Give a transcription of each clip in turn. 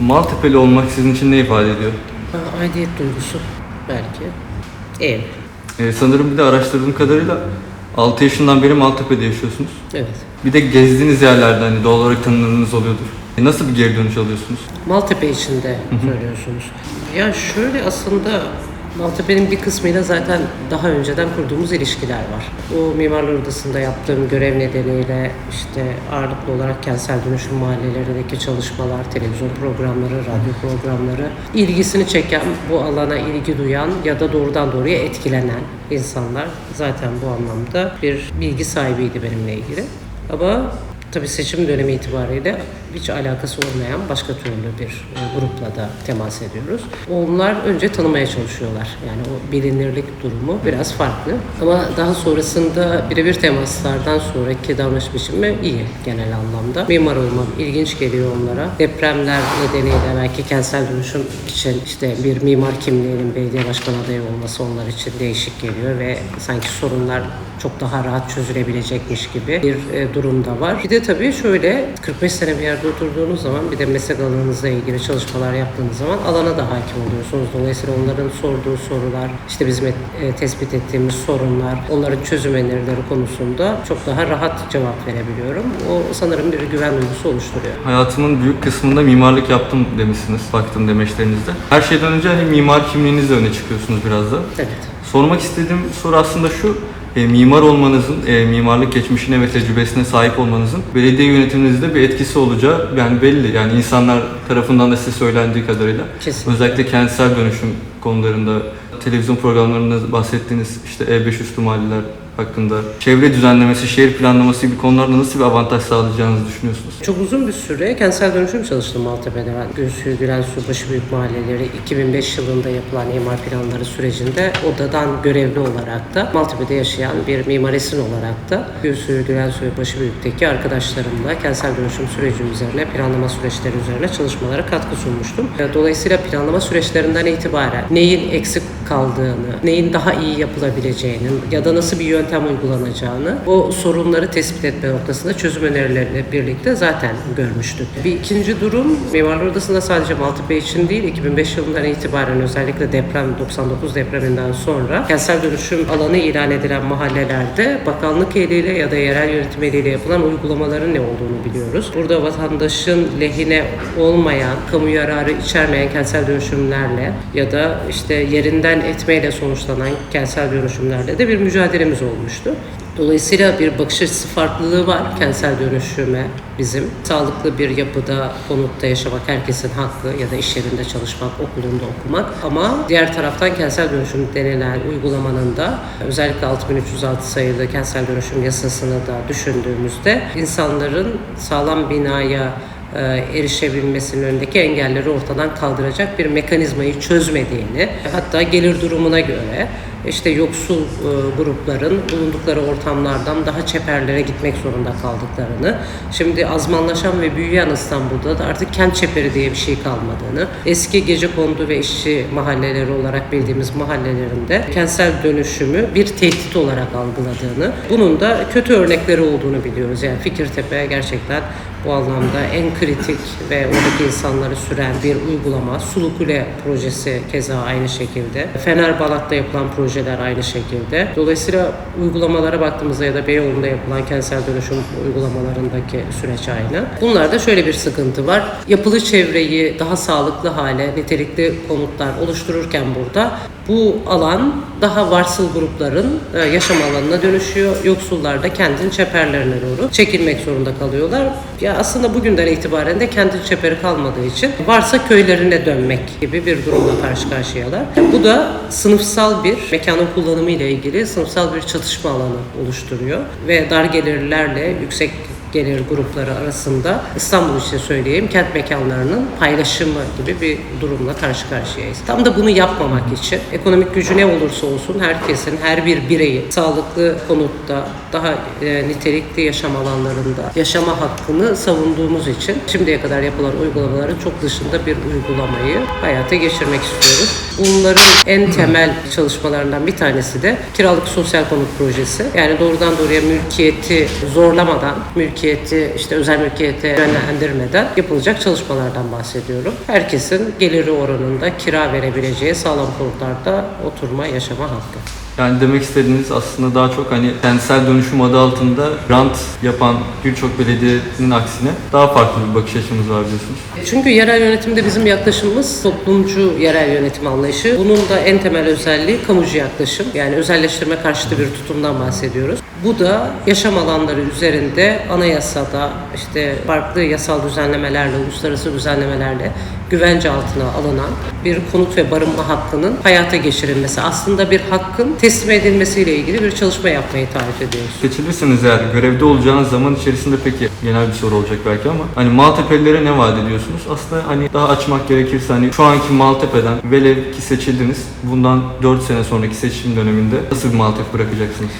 Maltepe'li olmak sizin için ne ifade ediyor? Aidiyet duygusu belki. Ev. Ee, sanırım bir de araştırdığım kadarıyla 6 yaşından beri Maltepe'de yaşıyorsunuz. Evet. Bir de gezdiğiniz yerlerde hani doğal olarak tanıdığınız oluyordur. E, nasıl bir geri dönüş alıyorsunuz? Maltepe içinde söylüyorsunuz. Ya şöyle aslında Maltepe'nin bir kısmıyla zaten daha önceden kurduğumuz ilişkiler var. O Mimarlar Odası'nda yaptığım görev nedeniyle işte ağırlıklı olarak kentsel dönüşüm mahallelerindeki çalışmalar, televizyon programları, radyo programları ilgisini çeken, bu alana ilgi duyan ya da doğrudan doğruya etkilenen insanlar zaten bu anlamda bir bilgi sahibiydi benimle ilgili. Ama Tabii seçim dönemi itibariyle hiç alakası olmayan başka türlü bir e, grupla da temas ediyoruz. Onlar önce tanımaya çalışıyorlar. Yani o bilinirlik durumu biraz farklı. Ama daha sonrasında birebir temaslardan sonraki davranış biçimi iyi genel anlamda. Mimar olmam ilginç geliyor onlara. Depremler nedeniyle belki kentsel dönüşüm için işte bir mimar kimliğinin belediye başkan adayı olması onlar için değişik geliyor ve sanki sorunlar çok daha rahat çözülebilecekmiş gibi bir e, durum da var. Bir de tabii şöyle 45 sene bir yerde oturduğunuz zaman bir de meslek alanınızla ilgili çalışmalar yaptığınız zaman alana da hakim oluyorsunuz. Dolayısıyla onların sorduğu sorular, işte bizim et- e, tespit ettiğimiz sorunlar, onların çözüm önerileri konusunda çok daha rahat cevap verebiliyorum. O sanırım bir güven duygusu oluşturuyor. Hayatımın büyük kısmında mimarlık yaptım demişsiniz baktım demeçlerinizde. Her şeyden önce hani mimar kimliğinizle öne çıkıyorsunuz biraz da. Evet. Sormak istediğim soru aslında şu. E, mimar olmanızın, e, mimarlık geçmişine ve tecrübesine sahip olmanızın belediye yönetiminizde bir etkisi olacağı yani belli. Yani insanlar tarafından da size söylendiği kadarıyla. Kesinlikle. Özellikle kentsel dönüşüm konularında, televizyon programlarında bahsettiğiniz işte E5 üstü mahalleler hakkında, çevre düzenlemesi, şehir planlaması gibi konularda nasıl bir avantaj sağlayacağınızı düşünüyorsunuz? Çok uzun bir süre kentsel dönüşüm çalıştım Maltepe'de. Ben Gülsuyu, Gülensu, Başıbüyük mahalleleri 2005 yılında yapılan imar planları sürecinde odadan görevli olarak da Maltepe'de yaşayan bir mimar esin olarak da Gülsuyu, Gülensu ve Başıbüyük'teki arkadaşlarımla kentsel dönüşüm süreci üzerine, planlama süreçleri üzerine çalışmalara katkı sunmuştum. Dolayısıyla planlama süreçlerinden itibaren neyin eksik kaldığını, neyin daha iyi yapılabileceğinin ya da nasıl bir yöntem uygulanacağını o sorunları tespit etme noktasında çözüm önerileriyle birlikte zaten görmüştük. Bir ikinci durum Mimarlar Odası'nda sadece Maltepe için değil 2005 yılından itibaren özellikle deprem 99 depreminden sonra kentsel dönüşüm alanı ilan edilen mahallelerde bakanlık eliyle ya da yerel yönetim eliyle yapılan uygulamaların ne olduğunu biliyoruz. Burada vatandaşın lehine olmayan, kamu yararı içermeyen kentsel dönüşümlerle ya da işte yerinden etmeyle sonuçlanan kentsel dönüşümlerle de bir mücadelemiz olmuştu. Dolayısıyla bir bakış açısı farklılığı var kentsel dönüşüme bizim. Sağlıklı bir yapıda, konutta yaşamak herkesin hakkı ya da iş yerinde çalışmak, okulunda okumak. Ama diğer taraftan kentsel dönüşüm denilen uygulamanın da özellikle 6306 sayılı kentsel dönüşüm yasasını da düşündüğümüzde insanların sağlam binaya e, erişebilmesinin önündeki engelleri ortadan kaldıracak bir mekanizmayı çözmediğini, hatta gelir durumuna göre işte yoksul e, grupların bulundukları ortamlardan daha çeperlere gitmek zorunda kaldıklarını, şimdi azmanlaşan ve büyüyen İstanbul'da da artık kent çeperi diye bir şey kalmadığını, eski gece kondu ve işçi mahalleleri olarak bildiğimiz mahallelerinde kentsel dönüşümü bir tehdit olarak algıladığını, bunun da kötü örnekleri olduğunu biliyoruz. Yani Fikirtepe gerçekten bu anlamda en kritik ve oradaki insanları süren bir uygulama. Sulu Kule projesi keza aynı şekilde. Fenerbalat'ta yapılan projeler aynı şekilde. Dolayısıyla uygulamalara baktığımızda ya da Beyoğlu'nda yapılan kentsel dönüşüm uygulamalarındaki süreç aynı. Bunlarda şöyle bir sıkıntı var. Yapılı çevreyi daha sağlıklı hale, nitelikli konutlar oluştururken burada bu alan daha varsıl grupların e, yaşam alanına dönüşüyor. Yoksullar da kentin çeperlerine doğru çekilmek zorunda kalıyorlar. Ya aslında bugünden itibaren de kentin çeperi kalmadığı için varsa köylerine dönmek gibi bir durumla karşı karşıyalar. Bu da sınıfsal bir mekanın kullanımı ile ilgili sınıfsal bir çatışma alanı oluşturuyor ve dar gelirlerle yüksek gelir grupları arasında İstanbul için söyleyeyim kent mekanlarının paylaşımı gibi bir durumla karşı karşıyayız. Tam da bunu yapmamak için ekonomik gücü ne olursa olsun herkesin, her bir bireyin sağlıklı konutta, daha e, nitelikli yaşam alanlarında yaşama hakkını savunduğumuz için şimdiye kadar yapılan uygulamaların çok dışında bir uygulamayı hayata geçirmek istiyoruz. Bunların en temel çalışmalarından bir tanesi de kiralık sosyal konut projesi. Yani doğrudan doğruya mülkiyeti zorlamadan, mülkiyeti mülkiyeti işte özel mülkiyete yönlendirmeden yapılacak çalışmalardan bahsediyorum. Herkesin geliri oranında kira verebileceği sağlam konutlarda oturma, yaşama hakkı. Yani demek istediğiniz aslında daha çok hani kentsel dönüşüm adı altında rant yapan birçok belediyenin aksine daha farklı bir bakış açımız var diyorsunuz. Çünkü yerel yönetimde bizim yaklaşımımız toplumcu yerel yönetim anlayışı. Bunun da en temel özelliği kamucu yaklaşım. Yani özelleştirme karşıtı bir tutumdan bahsediyoruz. Bu da yaşam alanları üzerinde anayasada işte farklı yasal düzenlemelerle, uluslararası düzenlemelerle güvence altına alınan bir konut ve barınma hakkının hayata geçirilmesi. Aslında bir hakkın teslim edilmesiyle ilgili bir çalışma yapmayı tarif ediyoruz. Seçilirseniz eğer görevde olacağınız zaman içerisinde peki genel bir soru olacak belki ama hani Maltepe'lilere ne vaat ediyorsunuz? Aslında hani daha açmak gerekirse hani şu anki Maltepe'den velev ki seçildiniz bundan 4 sene sonraki seçim döneminde nasıl bir Maltepe bırakacaksınız?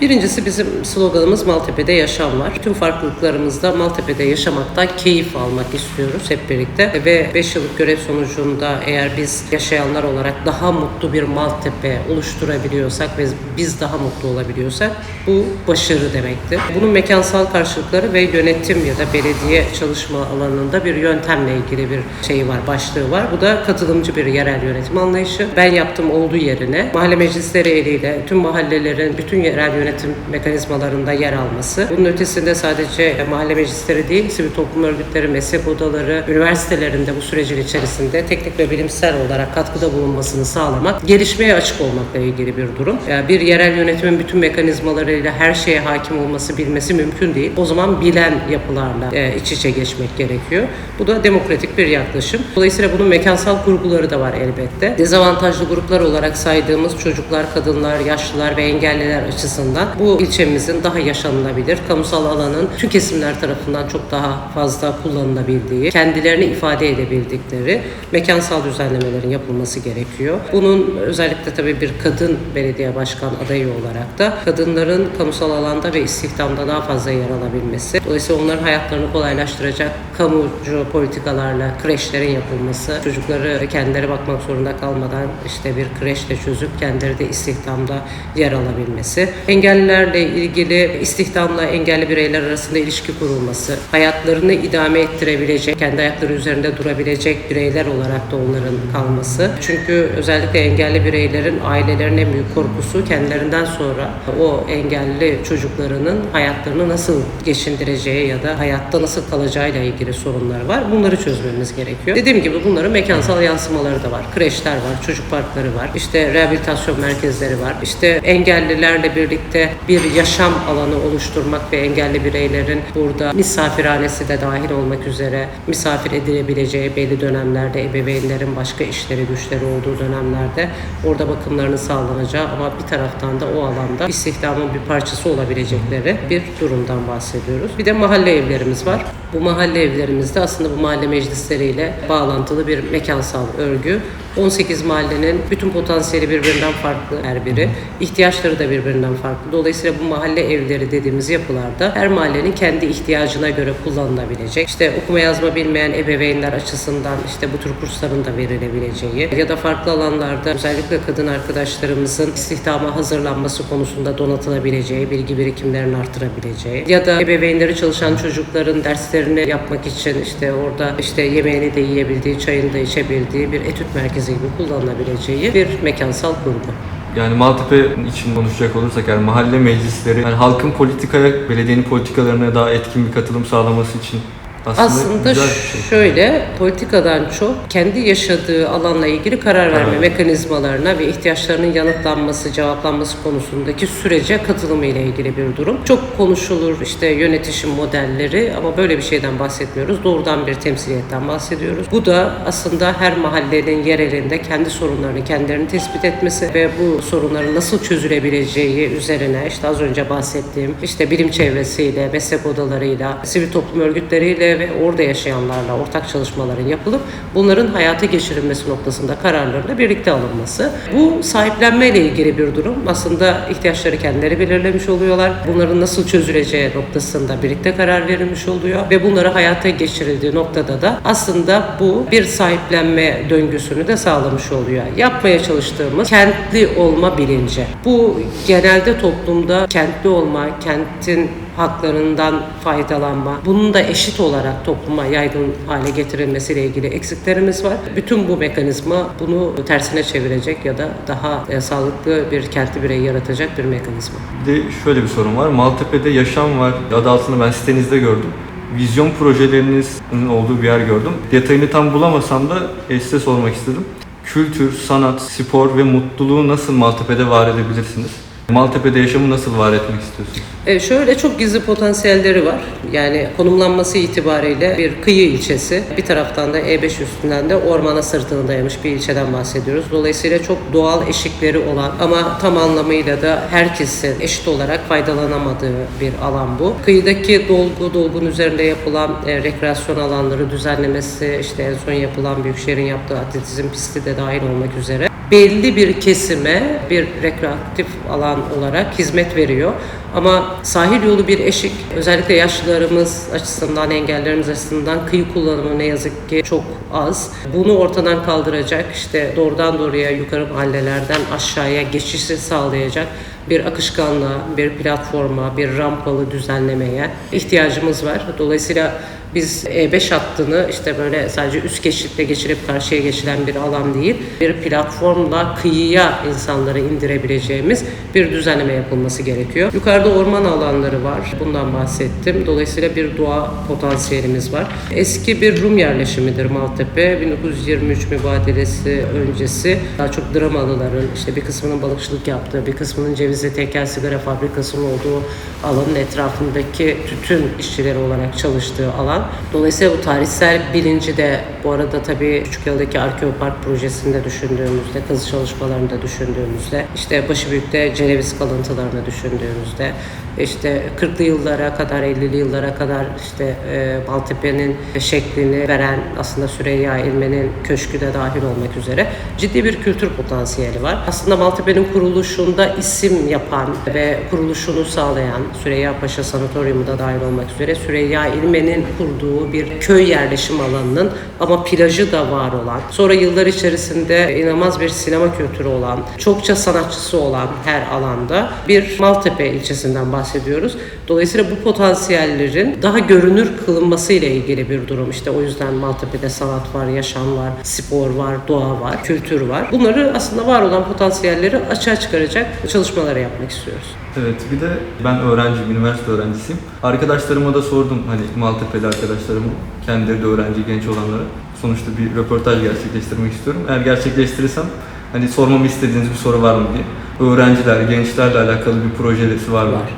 Birincisi bizim sloganımız Maltepe'de yaşam var. Tüm farklılıklarımızda Maltepe'de yaşamaktan keyif almak istiyoruz hep birlikte. Ve 5 yıllık görev sonucunda eğer biz yaşayanlar olarak daha mutlu bir Maltepe oluşturabiliyorsak ve biz daha mutlu olabiliyorsak bu başarı demektir. Bunun mekansal karşılıkları ve yönetim ya da belediye çalışma alanında bir yöntemle ilgili bir şey var, başlığı var. Bu da katılımcı bir yerel yönetim anlayışı. Ben yaptım olduğu yerine mahalle meclisleri eliyle tüm mahallelerin bütün yerel yönetim mekanizmalarında yer alması. Bunun ötesinde sadece mahalle meclisleri değil, sivil toplum örgütleri, meslek odaları, üniversitelerinde bu sürecin içerisinde teknik ve bilimsel olarak katkıda bulunmasını sağlamak, gelişmeye açık olmakla ilgili bir durum. Yani bir yerel yönetimin bütün mekanizmalarıyla her şeye hakim olması, bilmesi mümkün değil. O zaman bilen yapılarla e, iç içe geçmek gerekiyor. Bu da demokratik bir yaklaşım. Dolayısıyla bunun mekansal kurguları da var elbette. Dezavantajlı gruplar olarak saydığımız çocuklar, kadınlar, yaşlılar ve engelliler açısından bu ilçemizin daha yaşanılabilir, kamusal alanın tüm kesimler tarafından çok daha fazla kullanılabildiği, kendilerini ifade edebildikleri mekansal düzenlemelerin yapılması gerekiyor. Bunun özellikle tabii bir kadın belediye başkan adayı olarak da kadınların kamusal alanda ve istihdamda daha fazla yer alabilmesi, dolayısıyla onların hayatlarını kolaylaştıracak kamucu politikalarla kreşlerin yapılması, çocukları kendileri bakmak zorunda kalmadan işte bir kreşle çözüp kendileri de istihdamda yer alabilmesi, engellilerle ilgili istihdamla engelli bireyler arasında ilişki kurulması, hayatlarını idame ettirebilecek, kendi ayakları üzerinde durabilecek bireyler olarak da onların kalması. Çünkü özellikle engelli bireylerin ailelerin en büyük korkusu kendilerinden sonra o engelli çocuklarının hayatlarını nasıl geçindireceği ya da hayatta nasıl kalacağıyla ilgili sorunlar var. Bunları çözmemiz gerekiyor. Dediğim gibi bunların mekansal yansımaları da var. Kreşler var, çocuk parkları var, işte rehabilitasyon merkezleri var. İşte engellilerle birlikte bir yaşam alanı oluşturmak ve engelli bireylerin burada misafirhanesi de dahil olmak üzere misafir edilebileceği belli dönemlerde ebeveynlerin başka işleri güçleri olduğu dönemlerde orada bakımlarını sağlanacağı ama bir taraftan da o alanda istihdamın bir parçası olabilecekleri bir durumdan bahsediyoruz. Bir de mahalle evlerimiz var. Bu mahalle evlerimizde aslında bu mahalle meclisleriyle bağlantılı bir mekansal örgü. 18 mahallenin bütün potansiyeli birbirinden farklı her biri. ihtiyaçları da birbirinden farklı. Dolayısıyla bu mahalle evleri dediğimiz yapılarda her mahallenin kendi ihtiyacına göre kullanılabilecek. İşte okuma yazma bilmeyen ebeveynler açısından işte bu tür kursların da verilebileceği ya da farklı alanlarda özellikle kadın arkadaşlarımızın istihdama hazırlanması konusunda donatılabileceği, bilgi birikimlerini artırabileceği ya da ebeveynleri çalışan çocukların derslerini yapmak için işte orada işte yemeğini de yiyebildiği, çayını da içebildiği bir etüt merkezi gibi kullanılabileceği bir mekansal kurgu. Yani Maltepe için konuşacak olursak yani mahalle meclisleri yani halkın politikaya, belediyenin politikalarına daha etkin bir katılım sağlaması için aslında, Aslında şey. şöyle politikadan çok kendi yaşadığı alanla ilgili karar verme Evet. mekanizmalarına ve ihtiyaçlarının yanıtlanması, cevaplanması konusundaki sürece katılımı ile ilgili bir durum. Çok konuşulur işte yönetişim modelleri ama böyle bir şeyden bahsetmiyoruz. Doğrudan bir temsiliyetten bahsediyoruz. Bu da aslında her mahallenin yerelinde kendi sorunlarını kendilerini tespit etmesi ve bu sorunların nasıl çözülebileceği üzerine işte az önce bahsettiğim işte bilim çevresiyle, meslek odalarıyla, sivil toplum örgütleriyle ve orada yaşayanlarla ortak çalışmaların yapılıp bunların hayata geçirilmesi noktasında kararların da birlikte alınması. Bu sahiplenme ile ilgili bir durum. Aslında ihtiyaçları kendileri belirlemiş oluyorlar. Bunların nasıl çözüleceği noktasında birlikte karar verilmiş oluyor ve bunları hayata geçirildiği noktada da aslında bu bir sahiplenme döngüsünü de sağlamış oluyor. Yapmaya çalıştığımız kentli olma bilinci. Bu genelde toplumda kentli olma, kentin haklarından faydalanma, bunun da eşit olarak topluma yaygın hale getirilmesiyle ilgili eksiklerimiz var. Bütün bu mekanizma bunu tersine çevirecek ya da daha e, sağlıklı bir kentli birey yaratacak bir mekanizma. Bir de şöyle bir sorun var. Maltepe'de yaşam var. Adı altında ben sitenizde gördüm. Vizyon projelerinizin olduğu bir yer gördüm. Detayını tam bulamasam da e, size sormak istedim. Kültür, sanat, spor ve mutluluğu nasıl Maltepe'de var edebilirsiniz? Maltepe'de yaşamı nasıl var etmek istiyorsunuz? E, şöyle çok gizli potansiyelleri var. Yani konumlanması itibariyle bir kıyı ilçesi. Bir taraftan da E5 üstünden de ormana sırtını dayamış bir ilçeden bahsediyoruz. Dolayısıyla çok doğal eşikleri olan ama tam anlamıyla da herkesin eşit olarak faydalanamadığı bir alan bu. Kıyıdaki dolgu, dolgun üzerinde yapılan e, rekreasyon alanları düzenlemesi, işte en son yapılan Büyükşehir'in yaptığı atletizm pisti de dahil olmak üzere belli bir kesime bir rekreatif alan olarak hizmet veriyor. Ama sahil yolu bir eşik. Özellikle yaşlılarımız açısından, engellerimiz açısından kıyı kullanımı ne yazık ki çok az. Bunu ortadan kaldıracak, işte doğrudan doğruya yukarı mahallelerden aşağıya geçişi sağlayacak bir akışkanlığa, bir platforma, bir rampalı düzenlemeye ihtiyacımız var. Dolayısıyla biz E5 hattını işte böyle sadece üst geçitle geçirip karşıya geçilen bir alan değil, bir platformla kıyıya insanları indirebileceğimiz bir düzenleme yapılması gerekiyor. Yukarıda orman alanları var. Bundan bahsettim. Dolayısıyla bir doğa potansiyelimiz var. Eski bir Rum yerleşimidir Maltepe. 1923 mübadelesi öncesi daha çok dramalıların işte bir kısmının balıkçılık yaptığı, bir kısmının cevizli tekel sigara fabrikasının olduğu alanın etrafındaki tütün işçileri olarak çalıştığı alan. Dolayısıyla bu tarihsel bilinci de bu arada tabii Küçükyol'daki Arkeopark projesinde düşündüğümüzde, kazı çalışmalarında düşündüğümüzde, işte Başıbüyük'te Ceneviz kalıntılarını düşündüğümüzde, işte 40'lı yıllara kadar, 50'li yıllara kadar işte e, Maltepe'nin şeklini veren aslında Süreyya İlmen'in köşkü de dahil olmak üzere ciddi bir kültür potansiyeli var. Aslında Maltepe'nin kuruluşunda isim yapan ve kuruluşunu sağlayan Süreyya Paşa Sanatoryumu da dahil olmak üzere Süreyya İlmen'in kurduğu bir köy yerleşim alanının ama plajı da var olan, sonra yıllar içerisinde inanılmaz bir sinema kültürü olan, çokça sanatçısı olan her alanda bir Maltepe ilçesinden bahsediyoruz. Dolayısıyla bu potansiyellerin daha görünür kılınması ile ilgili bir durum. İşte o yüzden Maltepe'de sanat var, yaşam var, spor var, doğa var, kültür var. Bunları aslında var olan potansiyelleri açığa çıkaracak çalışmaları yapmak istiyoruz. Evet bir de ben öğrenciyim, üniversite öğrencisiyim. Arkadaşlarıma da sordum hani Maltepe'li arkadaşlarıma, kendileri de öğrenci genç olanlara. Sonuçta bir röportaj gerçekleştirmek istiyorum. Eğer gerçekleştirirsem hani sormamı istediğiniz bir soru var mı diye. Öğrenciler, gençlerle alakalı bir projesi var mı? Var.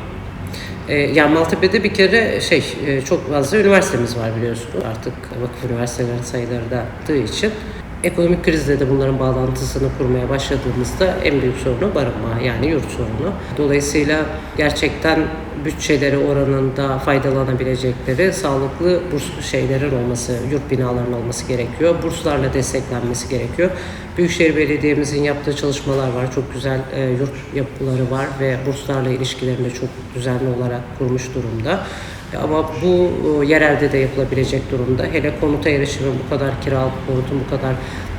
E, yani Maltepe'de bir kere şey e, çok fazla üniversitemiz var biliyorsunuz. Artık vakıf üniversitelerin sayıları da arttığı için ekonomik krizle de bunların bağlantısını kurmaya başladığımızda en büyük sorunu barınma yani yurt sorunu. Dolayısıyla gerçekten bütçeleri oranında faydalanabilecekleri sağlıklı burs şeylerin olması, yurt binalarının olması gerekiyor. Burslarla desteklenmesi gerekiyor. Büyükşehir Belediye'mizin yaptığı çalışmalar var. Çok güzel e, yurt yapıları var ve burslarla ilişkilerini çok düzenli olarak kurmuş durumda. Ama bu e, yerelde de yapılabilecek durumda. Hele konuta erişimi bu kadar kiralık konutun bu kadar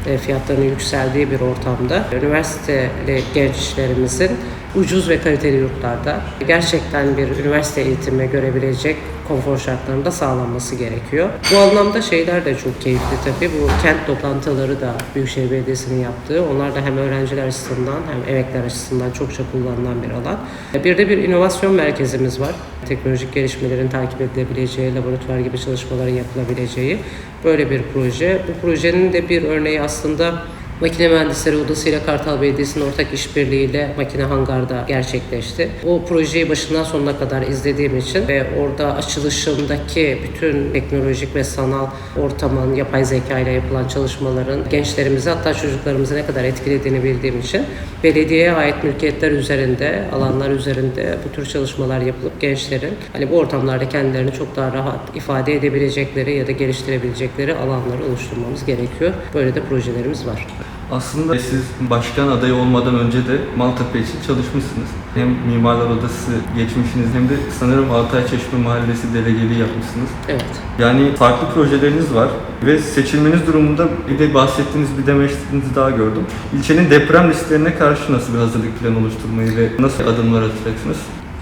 e, fiyatlarının yükseldiği bir ortamda üniversiteli gençlerimizin ucuz ve kaliteli yurtlarda gerçekten bir üniversite eğitimi görebilecek konfor şartlarında sağlanması gerekiyor. Bu anlamda şeyler de çok keyifli tabii. Bu kent lokantaları da Büyükşehir Belediyesi'nin yaptığı. Onlar da hem öğrenciler açısından hem emekler açısından çokça kullanılan bir alan. Bir de bir inovasyon merkezimiz var. Teknolojik gelişmelerin takip edilebileceği, laboratuvar gibi çalışmaların yapılabileceği böyle bir proje. Bu projenin de bir örneği aslında Makine Mühendisleri Odası ile Kartal Belediyesi'nin ortak işbirliğiyle makine hangarda gerçekleşti. O projeyi başından sonuna kadar izlediğim için ve orada açılışındaki bütün teknolojik ve sanal ortamın yapay zeka ile yapılan çalışmaların gençlerimizi hatta çocuklarımızı ne kadar etkilediğini bildiğim için belediyeye ait mülkiyetler üzerinde, alanlar üzerinde bu tür çalışmalar yapılıp gençlerin hani bu ortamlarda kendilerini çok daha rahat ifade edebilecekleri ya da geliştirebilecekleri alanları oluşturmamız gerekiyor. Böyle de projelerimiz var. Aslında siz başkan adayı olmadan önce de Maltepe için çalışmışsınız. Hem Mimarlar Odası geçmişiniz hem de sanırım Altay Çeşme Mahallesi delegeliği yapmışsınız. Evet. Yani farklı projeleriniz var ve seçilmeniz durumunda bir de bahsettiğiniz bir demeçlerinizi daha gördüm. İlçenin deprem risklerine karşı nasıl bir hazırlık planı oluşturmayı ve nasıl adımlar atacaksınız?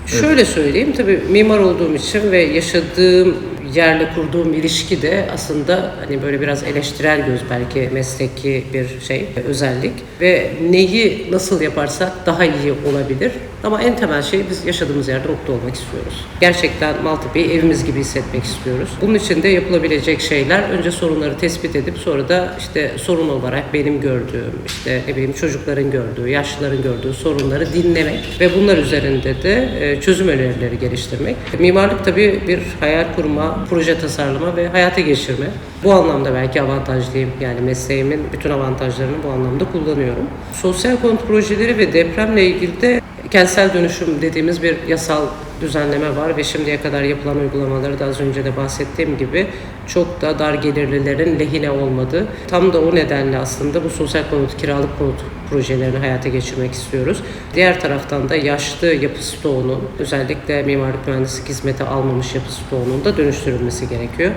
Şöyle söyleyeyim tabii mimar olduğum için ve yaşadığım yerle kurduğum ilişki de aslında hani böyle biraz eleştirel göz belki mesleki bir şey, özellik ve neyi nasıl yaparsak daha iyi olabilir. Ama en temel şey biz yaşadığımız yerde mutlu olmak istiyoruz. Gerçekten Maltepe'yi evimiz gibi hissetmek istiyoruz. Bunun için de yapılabilecek şeyler önce sorunları tespit edip sonra da işte sorun olarak benim gördüğüm, işte ne bileyim çocukların gördüğü, yaşlıların gördüğü sorunları dinlemek ve bunlar üzerinde de e, çözüm önerileri geliştirmek. Mimarlık tabii bir hayal kurma, proje tasarlama ve hayata geçirme. Bu anlamda belki avantajlıyım. Yani mesleğimin bütün avantajlarını bu anlamda kullanıyorum. Sosyal konut projeleri ve depremle ilgili de kentsel dönüşüm dediğimiz bir yasal düzenleme var ve şimdiye kadar yapılan uygulamaları da az önce de bahsettiğim gibi çok da dar gelirlilerin lehine olmadı. Tam da o nedenle aslında bu sosyal konut, kiralık konut projelerini hayata geçirmek istiyoruz. Diğer taraftan da yaşlı yapı stoğunun özellikle mimarlık mühendislik hizmeti almamış yapı stoğunun da dönüştürülmesi gerekiyor.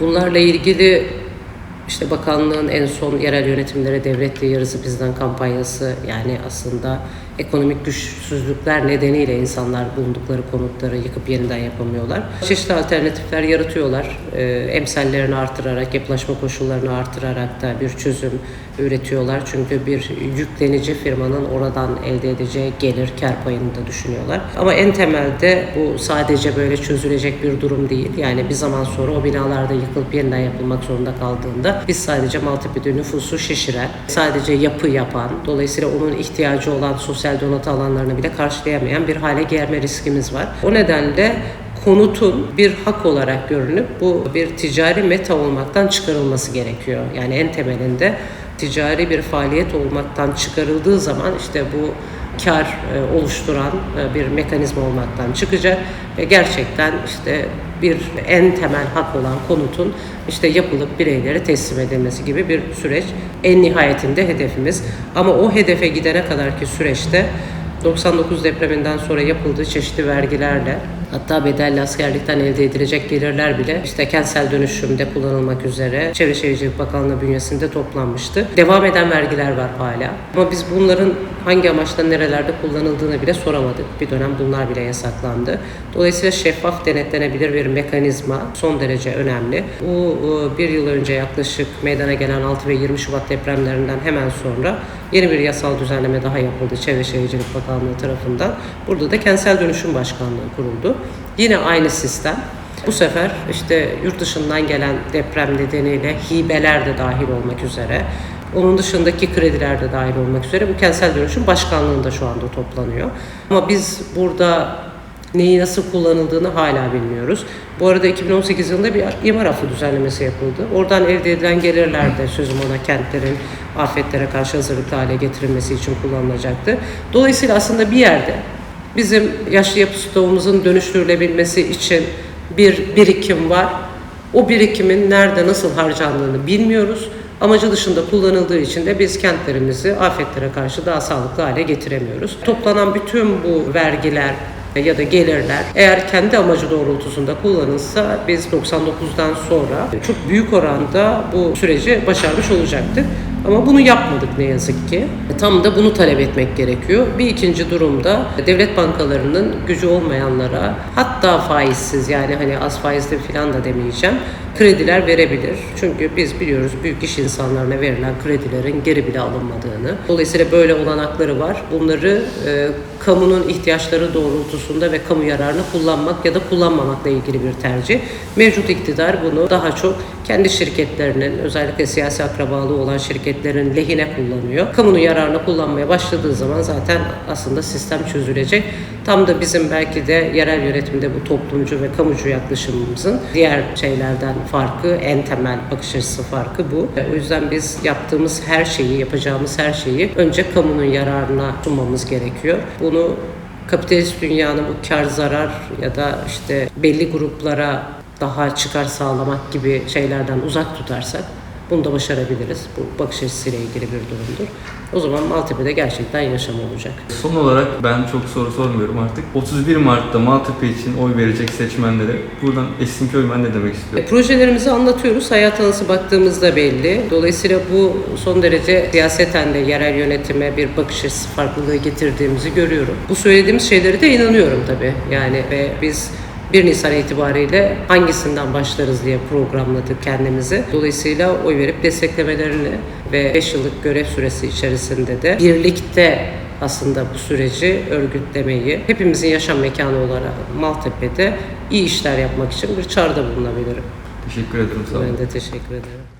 Bunlarla ilgili işte bakanlığın en son yerel yönetimlere devrettiği yarısı bizden kampanyası yani aslında ekonomik güçsüzlükler nedeniyle insanlar bulundukları konutları yıkıp yeniden yapamıyorlar. Çeşitli alternatifler yaratıyorlar. Ee, emsallerini artırarak, yapılaşma koşullarını artırarak da bir çözüm üretiyorlar. Çünkü bir yüklenici firmanın oradan elde edeceği gelir, kar payını da düşünüyorlar. Ama en temelde bu sadece böyle çözülecek bir durum değil. Yani bir zaman sonra o binalarda yıkılıp yeniden yapılmak zorunda kaldığında biz sadece Maltepe'de nüfusu şişiren, sadece yapı yapan, dolayısıyla onun ihtiyacı olan sosyal donatı alanlarını bile karşılayamayan bir hale gelme riskimiz var. O nedenle konutun bir hak olarak görünüp bu bir ticari meta olmaktan çıkarılması gerekiyor. Yani en temelinde ticari bir faaliyet olmaktan çıkarıldığı zaman işte bu kar e, oluşturan e, bir mekanizma olmaktan çıkacak ve gerçekten işte bir en temel hak olan konutun işte yapılıp bireylere teslim edilmesi gibi bir süreç en nihayetinde hedefimiz. Ama o hedefe gidene kadarki süreçte 99 depreminden sonra yapıldığı çeşitli vergilerle hatta bedelli askerlikten elde edilecek gelirler bile işte kentsel dönüşümde kullanılmak üzere Çevre Şehircilik Bakanlığı bünyesinde toplanmıştı. Devam eden vergiler var hala. Ama biz bunların hangi amaçla nerelerde kullanıldığını bile soramadık. Bir dönem bunlar bile yasaklandı. Dolayısıyla şeffaf denetlenebilir bir mekanizma son derece önemli. Bu e, bir yıl önce yaklaşık meydana gelen 6 ve 20 Şubat depremlerinden hemen sonra yeni bir yasal düzenleme daha yapıldı Çevre Şehircilik Bakanlığı tarafından. Burada da Kentsel Dönüşüm Başkanlığı kuruldu. Yine aynı sistem. Bu sefer işte yurt dışından gelen deprem nedeniyle hibeler de dahil olmak üzere onun dışındaki krediler de dahil olmak üzere bu kentsel dönüşüm başkanlığında şu anda toplanıyor. Ama biz burada neyi nasıl kullanıldığını hala bilmiyoruz. Bu arada 2018 yılında bir imar affı düzenlemesi yapıldı. Oradan elde edilen gelirler de sözüm ona kentlerin afetlere karşı hazırlıklı hale getirilmesi için kullanılacaktı. Dolayısıyla aslında bir yerde bizim yaşlı yapı stoğumuzun dönüştürülebilmesi için bir birikim var. O birikimin nerede nasıl harcandığını bilmiyoruz. Amacı dışında kullanıldığı için de biz kentlerimizi afetlere karşı daha sağlıklı hale getiremiyoruz. Toplanan bütün bu vergiler ya da gelirler eğer kendi amacı doğrultusunda kullanılsa biz 99'dan sonra çok büyük oranda bu süreci başarmış olacaktık. Ama bunu yapmadık ne yazık ki. Tam da bunu talep etmek gerekiyor. Bir ikinci durumda devlet bankalarının gücü olmayanlara hatta faizsiz yani hani az faizli falan da demeyeceğim krediler verebilir. Çünkü biz biliyoruz büyük iş insanlarına verilen kredilerin geri bile alınmadığını. Dolayısıyla böyle olanakları var. Bunları e, kamunun ihtiyaçları doğrultusunda ve kamu yararını kullanmak ya da kullanmamakla ilgili bir tercih. Mevcut iktidar bunu daha çok kendi şirketlerinin özellikle siyasi akrabalığı olan şirketlerin lehine kullanıyor. Kamunun yararını kullanmaya başladığı zaman zaten aslında sistem çözülecek. Tam da bizim belki de yerel yönetimde bu toplumcu ve kamucu yaklaşımımızın diğer şeylerden farkı, en temel bakış açısı farkı bu. O yüzden biz yaptığımız her şeyi, yapacağımız her şeyi önce kamunun yararına sunmamız gerekiyor. Bunu kapitalist dünyanın bu kar zarar ya da işte belli gruplara daha çıkar sağlamak gibi şeylerden uzak tutarsak Bunu da başarabiliriz. Bu bakış açısıyla ilgili bir durumdur. O zaman Maltepe'de gerçekten yaşam olacak. Son olarak ben çok soru sormuyorum artık. 31 Mart'ta Maltepe için oy verecek seçmenlere buradan Esin Köymen ne demek istiyor? E, Projelerimizi anlatıyoruz. Hayata nasıl baktığımızda belli. Dolayısıyla bu son derece siyaseten de yerel yönetime bir bakış açısı farklılığı getirdiğimizi görüyorum. Bu söylediğimiz şeyleri de inanıyorum tabii. Yani ve biz 1 Nisan itibariyle hangisinden başlarız diye programladık kendimizi. Dolayısıyla oy verip desteklemelerini ve 5 yıllık görev süresi içerisinde de birlikte aslında bu süreci örgütlemeyi hepimizin yaşam mekanı olarak Maltepe'de iyi işler yapmak için bir çağrıda bulunabilirim. Teşekkür ederim sağ olun. Ben de teşekkür ederim.